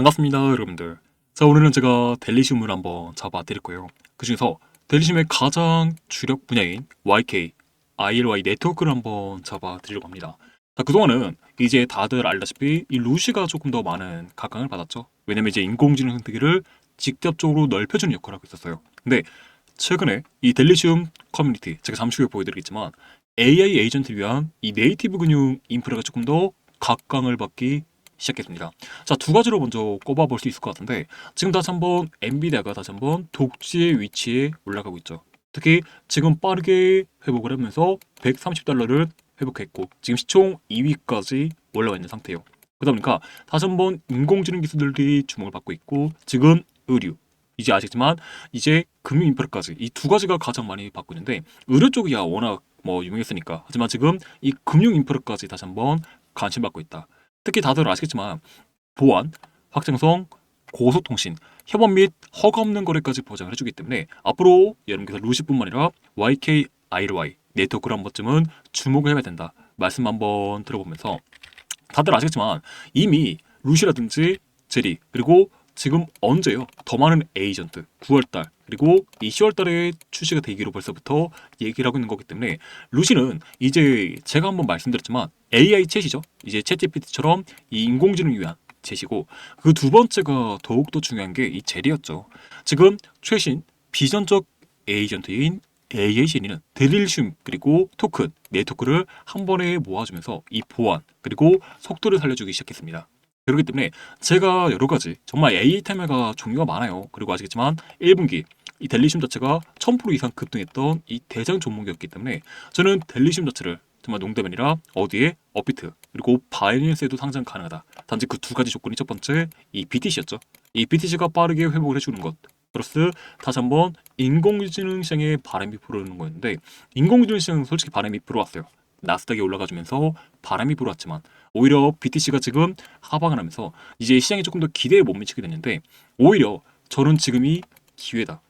반갑습니다 여러분들. 자 오늘은 제가 델리슘을 한번 잡아 드릴 거예요. 그 중에서 델리슘의 가장 주력 분야인 YK, ILY 네트워크를 한번 잡아 드리려고 합니다. 자 그동안은 이제 다들 알다시피 이 루시가 조금 더 많은 각광을 받았죠. 왜냐면 이제 인공지능 생태계를 직접적으로 넓혀주는 역할을 하고 있었어요. 근데 최근에 이 델리슘 커뮤니티 제가 잠시 후에 보여드리겠지만 AI 에이전트를 위한 이 네이티브 근육 인프라가 조금 더 각광을 받기 시작했습니다. 자, 두 가지로 먼저 꼽아볼 수 있을 것 같은데 지금 다시 한번 엔비디아가 다시 한번 독지의 위치에 올라가고 있죠. 특히 지금 빠르게 회복을 하면서 130달러를 회복했고 지금 시총 2위까지 올라와 있는 상태예요. 그러다 보니까 다시 한번 인공지능 기술들이 주목을 받고 있고 지금 의류 이제 아시지만 이제 금융 인프라까지 이 두 가지가 가장 많이 받고 있는데 의료 쪽이야 워낙 뭐 유명했으니까 하지만 지금 이 금융 인프라까지 다시 한번 관심 받고 있다. 특히 다들 아시겠지만 보안, 확정성, 고소통신, 협업 및 허가 없는 거래까지 보장을 해주기 때문에 앞으로 여러분께서 루시뿐만 아니라 YK, ILY 네트워크를 한 번쯤은 주목을 해야 된다 말씀 한번 들어보면서 다들 아시겠지만 이미 루시라든지 제리 그리고 지금 언제요? 더 많은 에이전트 9월달 그리고 이 10월달에 출시가 되기로 벌써부터 얘기를 하고 있는 거기 때문에 루시는 이제 제가 한번 말씀드렸지만 AI 챗이죠. 이제 챗 GPT처럼 이 인공지능 위한 챗이고 그 두 번째가 더욱더 중요한 게 이 젤이었죠. 지금 최신 비전적 에이전트인 AI 시리는 드릴슘 그리고 토큰 네트워크를 한 번에 모아주면서 이 보안 그리고 속도를 살려주기 시작했습니다. 그렇기 때문에 제가 여러 가지 정말 AI 테마가 종류가 많아요. 그리고 아시겠지만 1분기 이 델리슘 자체가 1000% 이상 급등했던 이 대장 종목이었기 때문에 저는 델리슘 자체를 정말 농담이 아니라 어디에 업비트 그리고 바이낸스에도 상장 가능하다. 단지 그 두 가지 조건이 첫 번째 이 BTC였죠. 이 BTC가 빠르게 회복을 해주는 것 플러스 다시 한번 인공지능 시장에 바람이 불어오는 거였는데 인공지능 시장은 솔직히 바람이 불어왔어요. 나스닥이 올라가주면서 바람이 불어왔지만 오히려 BTC가 지금 하방을 하면서 이제 시장이 조금 더 기대에 못 미치게 됐는데 오히려 저는 지금이 기회다.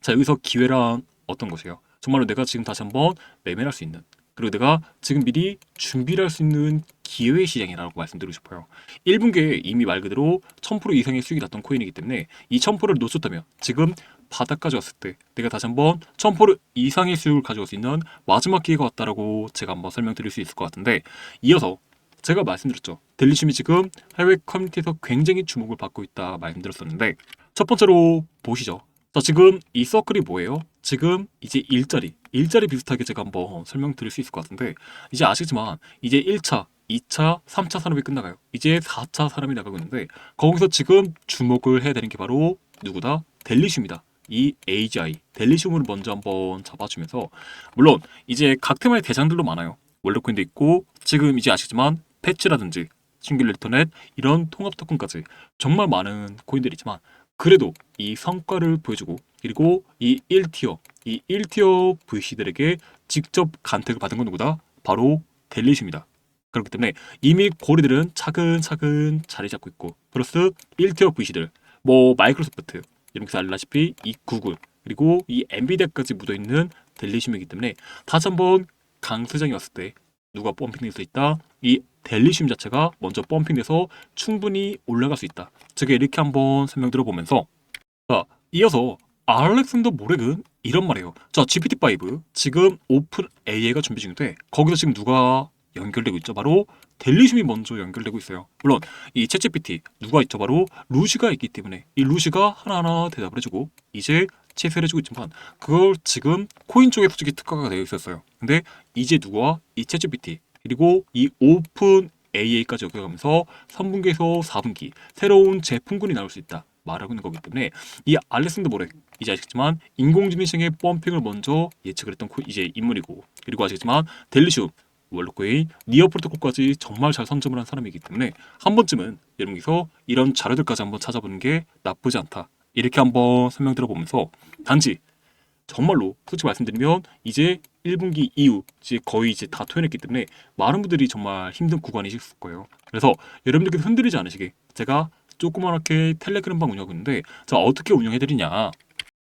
자 여기서 기회란 어떤 것이에요? 정말로 내가 지금 다시 한번 매매할 수 있는 그리고 내가 지금 미리 준비를 할 수 있는 기회 시장이라고 말씀드리고 싶어요. 1분기에 이미 말 그대로 1000% 이상의 수익이 났던 코인이기 때문에 이 1000%를 놓쳤다면 지금 바닥까지 왔을 때 내가 다시 한번 1000% 이상의 수익을 가져올 수 있는 마지막 기회가 왔다라고 제가 한번 설명드릴 수 있을 것 같은데 이어서 제가 말씀드렸죠. 델리심이 지금 해외 커뮤니티에서 굉장히 주목을 받고 있다 말씀드렸었는데 첫 번째로 보시죠. 자 지금 이 서클이 뭐예요? 지금 이제 일자리 일자리 비슷하게 제가 한번 설명드릴 수 있을 것 같은데 이제 아시지만 이제 1차 2차, 3차 산업이 끝나가요. 이제 4차 산업이 나가고 있는데 거기서 지금 주목을 해야 되는 게 바로 누구다? 델리슘이다. 이 AGI 델리슘을 먼저 한번 잡아주면서 물론 이제 각 테마의 대장들도 많아요. 월드코인도 있고 지금 이제 아시지만 패치라든지 싱글 인터넷 이런 통합 토큰까지 정말 많은 코인들이 있지만 그래도 이 성과를 보여주고 그리고 이 1티어 이 1티어 VC들에게 직접 간택을 받은 건 누구다? 바로 델리슘이다. 그렇기 때문에 이미 고리들은 차근차근 자리 잡고 있고 플러스 1티어 VC들 뭐 마이크로소프트 이렇게 알다시피 이 구글 그리고 이 엔비디아까지 묻어있는 델리슘이기 때문에 다시 한번 강세장이 왔을 때 누가 펌핑될 수 있다 이 델리슘 자체가 먼저 펌핑돼서 충분히 올라갈 수 있다. 제가 이렇게 한번 설명 들어보면서. 자 이어서 알렉산더 모렉은 이런 말이에요. 자 GPT-5 지금 오픈 AI가 준비 중인데 거기서 지금 누가 연결되고 있죠? 바로 델리슘이 먼저 연결되고 있어요. 물론 이 챗GPT 누가 있죠? 바로 루시가 있기 때문에 이 루시가 하나하나 대답을 해주고 이제 채세를 해주고 있지만 그걸 지금 코인 쪽에 솔직히 특화가 되어 있었어요. 근데 이제 누가 이 챗GPT 그리고 이 오픈 AI까지 엮여가면서 3분기에서 4분기 새로운 제품군이 나올 수 있다 말하고 있는 거기 때문에 이 알렉산더 모렉 이제 아시겠지만 인공지능 시장의 펌핑을 먼저 예측을 했던 코- 이제 인물이고 그리고 아시겠지만 델리슘 월드코인 니어 프로토콜까지 정말 잘 선점을 한 사람이기 때문에 한 번쯤은 여러분께서 이런 자료들까지 한번 찾아보는 게 나쁘지 않다. 이렇게 한번 설명 들어보면서 단지 정말로 솔직히 말씀드리면 이제 1분기 이후 이제 거의 이제 다 토해냈기 때문에 많은 분들이 정말 힘든 구간이실 거예요. 그래서 여러분들께서 흔들리지 않으시게 제가 조그맣게 텔레그램방 운영하고 있는데 자 어떻게 운영해드리냐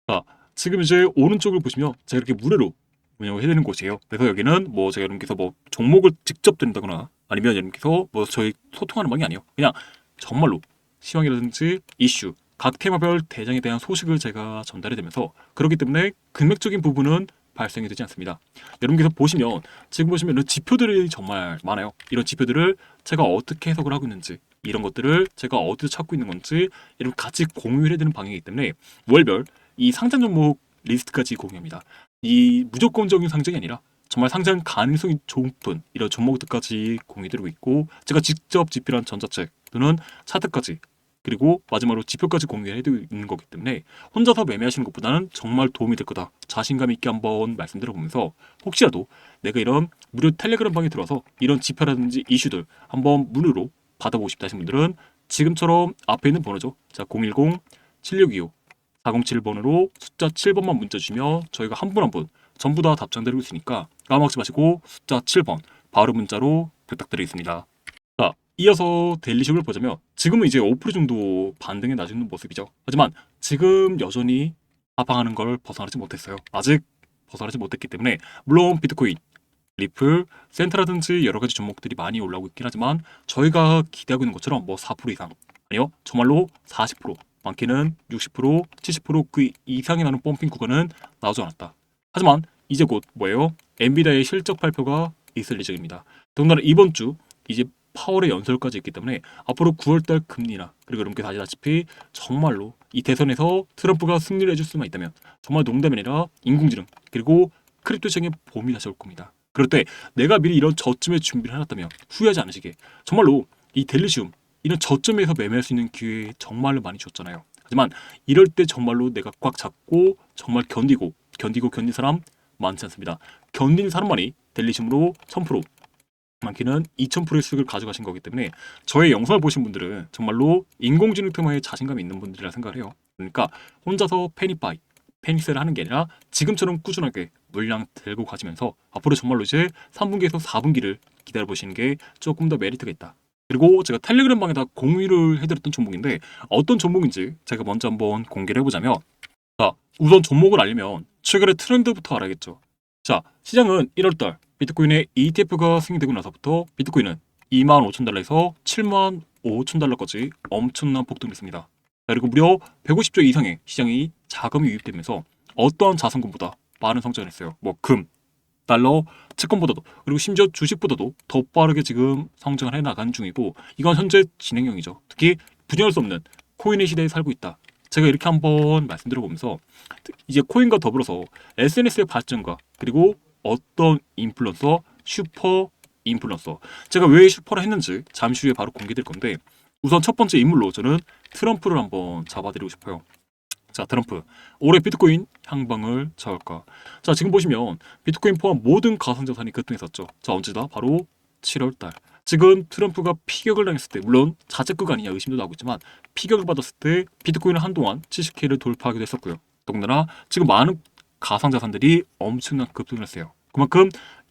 자 지금 이제 오른쪽을 보시면 제가 이렇게 무료로 운영을 해드리는 곳이에요. 그래서 여기는 뭐 제가 여러분께서 뭐 종목을 직접 드린다거나 아니면 여러분께서 뭐 저희 소통하는 방이 아니에요. 그냥 정말로 시황이라든지 이슈, 각 테마별 대장에 대한 소식을 제가 전달해 드면서 그렇기 때문에 금액적인 부분은 발생이 되지 않습니다. 여러분께서 보시면 지금 보시면 이런 지표들이 정말 많아요. 이런 지표들을 제가 어떻게 해석을 하고 있는지 이런 것들을 제가 어디서 찾고 있는 건지 이런 같이 공유를 해야 되는 방향이기 때문에 월별 이 상장 종목 리스트까지 공유합니다. 이 무조건적인 상장이 아니라 정말 상장 가능성이 높은 이런 종목들까지 공유드리고 있고 제가 직접 집필한 전자책 또는 차트까지 그리고 마지막으로 지표까지 공유해드리고 있는 거기 때문에 혼자서 매매하시는 것보다는 정말 도움이 될 거다 자신감 있게 한번 말씀드려보면서 혹시라도 내가 이런 무료 텔레그램 방에 들어와서 이런 지표라든지 이슈들 한번 무료로 받아보고 싶다 하신 분들은 지금처럼 앞에 있는 번호죠 자 010 7625 407번으로 숫자 7번만 문자 주시면 저희가 한 분 한 분 전부 다 답장 드리고 있으니까 까먹지 마시고 숫자 7번 바로 문자로 부탁드리겠습니다. 자, 이어서 데일리쇼를 보자면 지금은 이제 5% 정도 반등에 나지는 모습이죠. 하지만 지금 여전히 하방하는 걸 벗어나지 못했어요. 아직 벗어나지 못했기 때문에 물론 비트코인, 리플, 센트라든지 여러 가지 종목들이 많이 올라오고 있긴 하지만 저희가 기대하고 있는 것처럼 뭐 4% 이상 아니요 정말로 40% 많게는 60% 70%그 이상이 나는 펌핑 구간은 나오지 않았다. 하지만 이제 곧 뭐예요? 엔비디아의 실적 발표가 있을 예정입니다. 더군다나 이번 주 이제 파월의 연설까지 있기 때문에 앞으로 9월달 금리나 그리고 여러분께 아시다시피 정말로 이 대선에서 트럼프가 승리를 해줄 수만 있다면 정말 농담이 아니라 인공지능 그리고 크립토 시장의 봄이 다시 올 겁니다. 그럴 때 내가 미리 이런 저점에 준비를 해놨다면 후회하지 않으시게 정말로 이 델리시움 이런 저점에서 매매할 수 있는 기회 정말로 많이 줬잖아요. 하지만 이럴 때 정말로 내가 꽉 잡고 정말 견디고 견디고 견딘 사람 많지 않습니다. 견딘 사람만이 델리시움으로 1000% 많게는 2000%의 수익을 가져가신 거기 때문에 저의 영상을 보신 분들은 정말로 인공지능 테마에 자신감이 있는 분들이라 생각을 해요. 그러니까 혼자서 패닉바이, 패닉셀을 하는 게 아니라 지금처럼 꾸준하게 물량 들고 가지면서 앞으로 정말로 이제 3분기에서 4분기를 기다려 보시는 게 조금 더 메리트가 있다. 그리고 제가 텔레그램 방에다 공유를 해드렸던 종목인데 어떤 종목인지 제가 먼저 한번 공개를 해보자면 자 우선 종목을 알려면 최근의 트렌드부터 알아야겠죠. 자 시장은 1월달 비트코인의 ETF가 승인되고 나서부터 비트코인은 2만 5천 달러에서 7만 5천 달러까지 엄청난 폭등을 했습니다. 그리고 무려 150조 이상의 시장이 자금이 유입되면서 어떠한 자산금보다 빠른 성장을 했어요. 뭐 금, 달러, 채권보다도 그리고 심지어 주식보다도 더 빠르게 지금 성장을 해 나가는 중이고 이건 현재 진행형이죠. 특히 부정할 수 없는 코인의 시대에 살고 있다. 제가 이렇게 한번 말씀드려 보면서 이제 코인과 더불어서 SNS의 발전과 그리고 어떤 인플루언서, 슈퍼 인플루언서 제가 왜 슈퍼를 했는지 잠시 후에 바로 공개될 건데 우선 첫 번째 인물로 저는 트럼프를 한번 잡아드리고 싶어요. 자, 트럼프. 올해 비트코인 향방을 잡을까? 자, 지금 보시면 비트코인 포함 모든 가상자산이 급등했었죠. 자, 언제다? 바로 7월 달. 지금 트럼프가 피격을 당했을 때, 물론 자책극 아니냐 의심도 나오고 있지만 피격을 받았을 때 비트코인은 한동안 70K를 돌파하기도 했었고요. 더군다나 지금 많은 가상자산들이 엄청난 급등을 했어요. 그만큼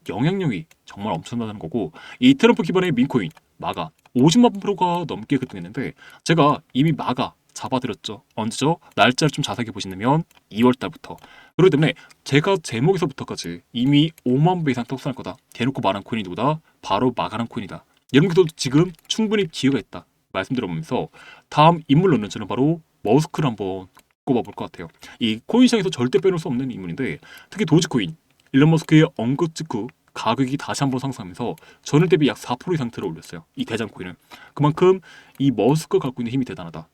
영향력이 정말 엄청나다는 거고 이 트럼프 기반의 민코인 마가 50만 프로가 넘게 급등했는데 제가 이미 마가 잡아드렸죠. 언제죠? 날짜를 좀 자세하게 보시면 2월 달부터. 그렇기 때문에 제가 제목에서부터까지 이미 5만 배 이상 떡상할 거다. 대놓고 말한 코인이 누구다? 바로 마가란 코인이다. 여러분께도 지금 충분히 기회가 있다. 말씀드려보면서 다음 인물로는 저는 바로 머스크를 한번 꼽아볼 것 같아요. 이 코인 시장에서 절대 빼놓을 수 없는 인물인데 특히 도지코인, 일론 머스크의 언급 직후 가격이 다시 한번 상승하면서 전일 대비 약 4% 이상 들어 올렸어요. 이 대장 코인은 그만큼 이 머스크가 갖고 있는 힘이 대단하다.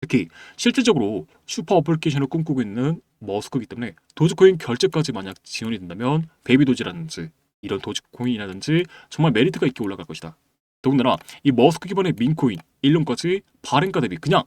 특히 실질적으로 슈퍼 어플리케이션을 꿈꾸고 있는 머스크이기 때문에 도지코인 결제까지 만약 지원이 된다면 베이비 도지라든지 이런 도지코인이라든지 정말 메리트가 있게 올라갈 것이다. 더군다나 이 머스크 기반의 민코인, 일론까지 발행가 대비 그냥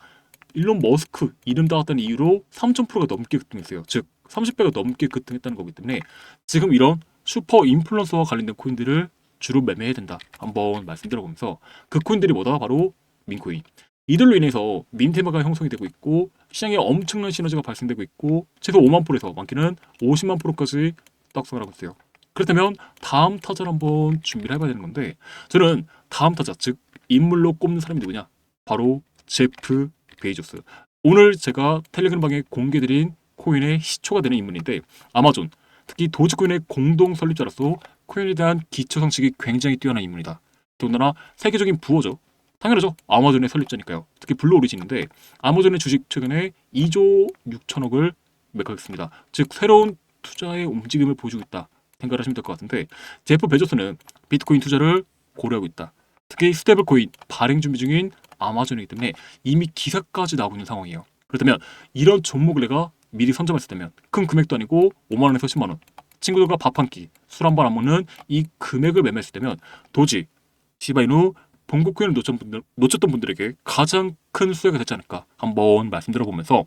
일론 머스크 이름 따왔다는 이유로 3,000%가 넘게 급등했어요. 즉 30배가 넘게 급등했다는 거기 때문에 지금 이런 슈퍼 인플루언서와 관련된 코인들을 주로 매매해야 된다. 한번 말씀드려보면서 그 코인들이 뭐다? 바로 민코인. 이들로 인해서 민테마가 형성이 되고 있고 시장에 엄청난 시너지가 발생되고 있고 최소 5만 프로에서 많게는 50만 프로까지 떡상을 하고 있어요. 그렇다면 다음 타자를 한번 준비를 해봐야 되는 건데 저는 다음 타자 즉 인물로 꼽는 사람이 누구냐? 바로 제프 베이조스. 오늘 제가 텔레그램 방에 공개드린 코인의 시초가 되는 인물인데 아마존 특히 도지코인의 공동 설립자로서 코인에 대한 기초 상식이 굉장히 뛰어난 인물이다. 더군다나 세계적인 부호죠. 당연하죠. 아마존의 설립자니까요. 특히 블루 오리진인데 아마존의 주식 최근에 2조 6천억을 매각했습니다. 즉 새로운 투자의 움직임을 보여주고 있다 생각하시면 될 것 같은데 제프 베조스는 비트코인 투자를 고려하고 있다. 특히 스테이블 코인 발행 준비 중인 아마존이기 때문에 이미 기사까지 나오고 있는 상황이에요. 그렇다면 이런 종목을 내가 미리 선점했을 때면 큰 금액도 아니고 5만 원에서 10만 원 친구들과 밥 한 끼, 술 한 번 안 먹는 이 금액을 매매했을 때면 도지 시바이누 본국코인을 놓쳤던, 분들, 놓쳤던 분들에게 가장 큰 수혜가 되지 않을까 한번 말씀드려보면서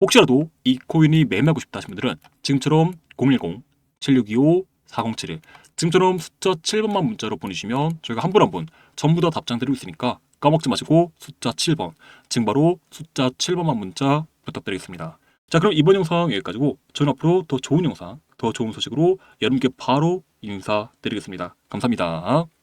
혹시라도 이 코인이 매매하고 싶다 하신 분들은 지금처럼 010-7625-4071 지금처럼 숫자 7번만 문자로 보내주시면 저희가 한 분 한 분 전부 다 답장 드리고 있으니까 까먹지 마시고 숫자 7번 지금 바로 숫자 7번만 문자 부탁드리겠습니다. 자 그럼 이번 영상 여기까지고 저는 앞으로 더 좋은 영상 더 좋은 소식으로 여러분께 바로 인사드리겠습니다. 감사합니다.